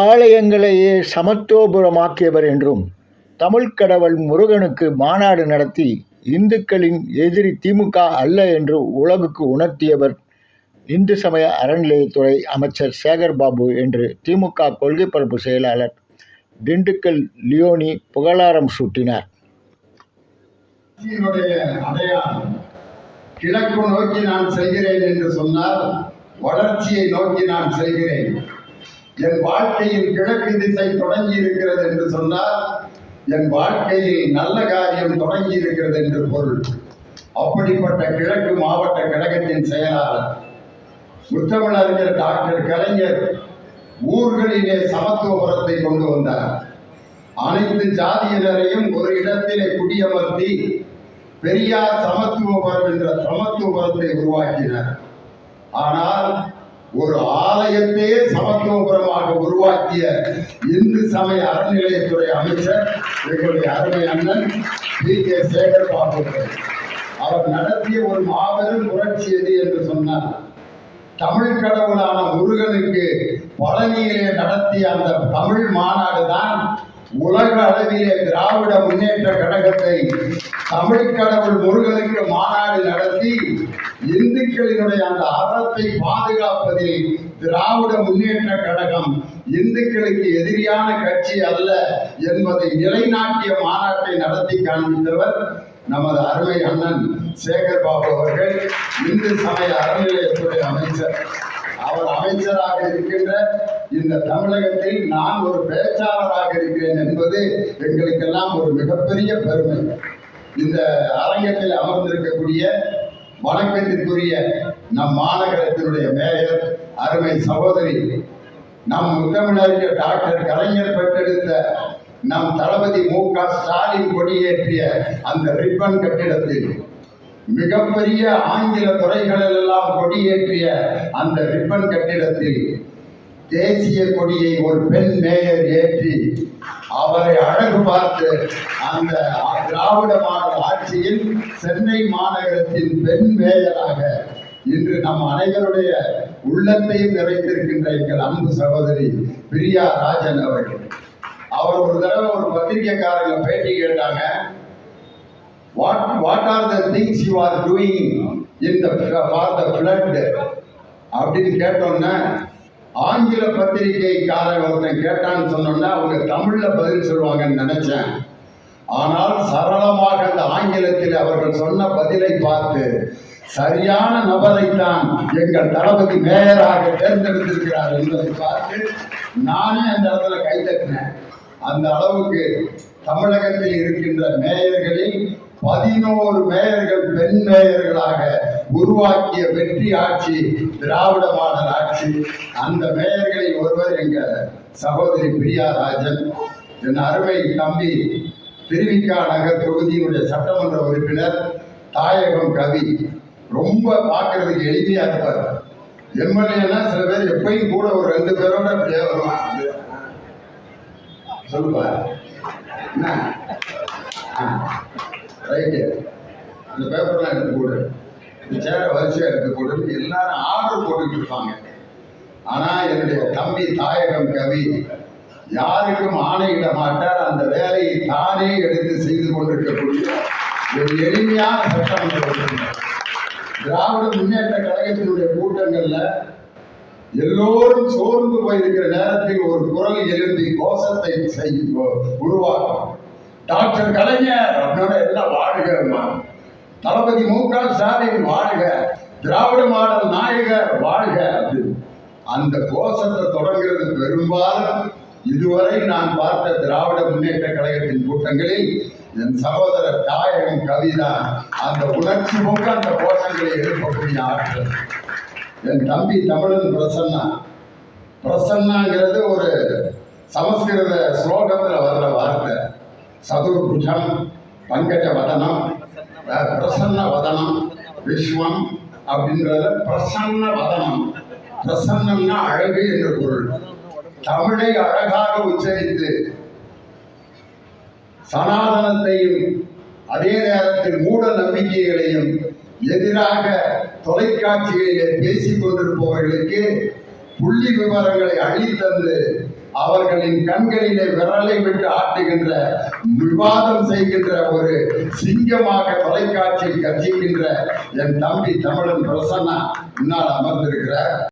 ஆலயங்களையே சமத்துவபுரமாக்கியவர் என்றும் தமிழ்க் கடவுள் முருகனுக்கு மாநாடு நடத்தி இந்துக்களின் எதிரி திமுக அல்ல என்று உலகுக்கு உணர்த்தியவர் இந்து சமய அறநிலையத்துறை அமைச்சர் சேகர் பாபு என்று திமுக கொள்கை பரப்பு செயலாளர் திண்டுக்கல் லியோனி புகழாரம் சூட்டினார். கிழக்கு நோக்கி நான் செல்கிறேன் என்று சொன்னால் வளர்ச்சியை நோக்கி நான் செல்கிறேன். என் வாழ்க்கையில் கிழக்கு திசை தொடங்கி இருக்கிறது என்று சொன்னால் என் வாழ்க்கையில் நல்ல காரியம் தொடங்கி இருக்கிறது என்று பொருள். அப்படிப்பட்ட கிழக்கு மாவட்ட கழகத்தின் செயலாளர் முத்தமிழறிஞர் டாக்டர் கலைஞர் ஊர்களிலே சமத்துவபுரத்தை கொண்டு வந்தார். அனைத்து ஜாதியினரையும் ஒரு இடத்திலே குடியமர்த்தி பெரியார் சமத்துவபுரம் என்ற சமத்துவபுரத்தை உருவாக்கினார். ஆனால் ஒரு ஆலயத்தையே சமத்துவபுரமாக உருவாக்கிய இந்து சமய அறநிலையத்துறை அமைச்சர் எங்களுடைய அருமை அண்ணன் பி கே சேகர் பாபு அவர் நடத்திய ஒரு மாபெரும் புரட்சி எது என்று சொன்னார் தமிழ் கடவுளான முருகனுக்கு பழனியிலே நடத்திய அந்த தமிழ் மாநாடு தான் உலக அளவிலே திராவிட முன்னேற்ற கழகத்தை தமிழ் கடவுள் முருகனுக்கு மாநாடு நடத்தி இந்துக்களினுடைய அந்த அறத்தை பாதுகாப்பதில் திராவிட முன்னேற்ற கழகம் இந்துக்களுக்கு எதிரியான கட்சி அல்ல என்பதை நிலைநாட்டிய மாநாட்டை நடத்தி காண்பித்தவர் நமது அருமை அண்ணன் சேகர் பாபு அவர்கள் இந்து சமய அறநிலையத்துறை அமைச்சர். அவர் அமைச்சராக இருக்கின்ற இந்த தமிழகத்தில் நான் ஒரு பேச்சாளராக இருக்கிறேன் என்பது எங்களுக்கெல்லாம் ஒரு மிகப்பெரிய பெருமை. இந்த அரங்கத்தில் அமர்ந்திருக்கக்கூடிய வணக்கத்திற்குரிய நம் மாநகரத்தினுடைய மேயர் அருமை சகோதரி நம் முத்தமிழறிஞர் டாக்டர் கலைஞர் பெற்றெடுத்த நம் தளபதி மு க ஸ்டாலின் கொடியேற்றிய அந்த ரிப்பன் கட்டிடத்தில் மிகப்பெரிய ஆங்கில துறைகளில் எல்லாம் கொடியேற்றிய அந்த ரிப்பன் கட்டிடத்தில் தேசிய கொடியை ஒரு பெண் மேயர் ஏற்றி அவரை அழகு பார்த்து அந்த திராவிட மாடல் ஆட்சியில் சென்னை மாநகரத்தின் பெண் மேயராக இன்று நம் அனைவருடைய உள்ளத்தையும் நிறைத்திருக்கின்ற எங்கள் அன்பு சகோதரி பிரியா ராஜன் அவர்கள். அவர் ஒரு தடவை ஒரு பத்திரிகைக்காரங்க பேட்டி கேட்டாங்க. What what are the things you are doing in the for the flood அப்படின்னு கேட்டோன்னே ஆங்கில பத்திரிகைக்காரன் ஒருத்தன் கேட்டான்னு சொன்னோன்னா அவங்க தமிழில் பதில் சொல்லுவாங்கன்னு நினச்சேன். ஆனால் சரளமாக அந்த ஆங்கிலத்தில் அவர்கள் சொன்ன பதிலை பார்த்து சரியான நபரைத்தான் எங்கள் தளபதி மேயராக தேர்ந்தெடுத்திருக்கிறார் என்பதை பார்த்து நானே அந்த இடத்துல கைத்தட்டினேன் அந்த அளவுக்கு தமிழகத்தில் இருக்கின்ற மேயர்களில் பதினோரு மேயர்கள் பெண் மேயர்களாக உருவாக்கிய வெற்றி ஆட்சி திராவிட மாடல் ஆட்சி. அந்த மேயர்களில் ஒருவர் எங்க சகோதரி பிரியா ராஜன் என் அருமை தம்பி திருவிக்கா நகர் தொகுதியினுடைய சட்டமன்ற உறுப்பினர் தாயகம் கவி. ரொம்ப பார்க்கறதுக்கு எளிமையா இருப்பார். எம்எல்ஏனா சில பேர் எப்பயும் கூட ஒரு ரெண்டு பேரோட அப்படியே வருவாங்க. என்ன? ரைட்டு இந்த பேப்பர்லாம் எடுத்து போடு. இந்த சேரை வரிசையாக எடுத்து போடு. எல்லாரும் ஆர்டர் போட்டுக்கிட்டு இருப்பாங்க. ஆனால் என்னுடைய தம்பி தாயகம் கவி யாருக்கும் ஆணையிட மாட்டார். அந்த வேலையை தானே எடுத்து செய்து கொண்டிருக்கக்கூடிய ஒரு எளிமையான சட்டமன்ற திராவிட முன்னேற்ற கழகத்தினுடைய கூட்டங்கள்ல எல்லோரும் சோர்ந்து போயிருக்கிற நேரத்தில் ஒரு குரல் எழுப்பி கோஷத்தை செய்யும் உருவாக்கும் டாக்டர் கலைஞர் அப்படின்னா எல்லாம் வாழ்கம்மா தளபதி மு க ஸ்டாலின் வாழ்க திராவிட மாடல் நாயகர் வாழ்க அப்படின்னு அந்த கோஷத்தை தொடங்குறது பெரும்பாலும் இதுவரை நான் பார்த்த திராவிட முன்னேற்ற கழகத்தின் கூட்டங்களில் என் சகோதரர் தாயகம் கவிதான் அந்த உணர்ச்சி பொங்க அந்த கோஷங்களை எழுப்பக்கூடிய ஆற்றல் என் தம்பி தமிழன் பிரசன்னா. பிரசன்னாங்கிறது ஒரு சமஸ்கிருத ஸ்லோகத்தில் வர்ற வார்த்தை. சதுர்புஜம் பங்கஜ வதனம் பிரசன்ன வதனம் விஸ்வம் அப்படின்றத பிரசன்ன வதனம். பிரசன்னம்னா அழகு என்ற பொருள். தமிழை அழகாக உச்சரித்து சனாதனத்தையும் அதே நேரத்தில் மூட நம்பிக்கைகளையும் எதிராக தொலைக்காட்சிகளிலே பேசிக் கொண்டிருப்பவர்களுக்கு புள்ளி விவரங்களை அழித்தந்து அவர்களின் கண்களிலே விரலை விட்டு ஆட்டுகின்ற விவாதம் செய்கின்ற ஒரு சிங்கமாக தொலைக்காட்சியில் கர்ஜிக்கின்ற என் தம்பி தமிழன் பிரசன்னா முன்னால் அமர்ந்திருக்கிறார்.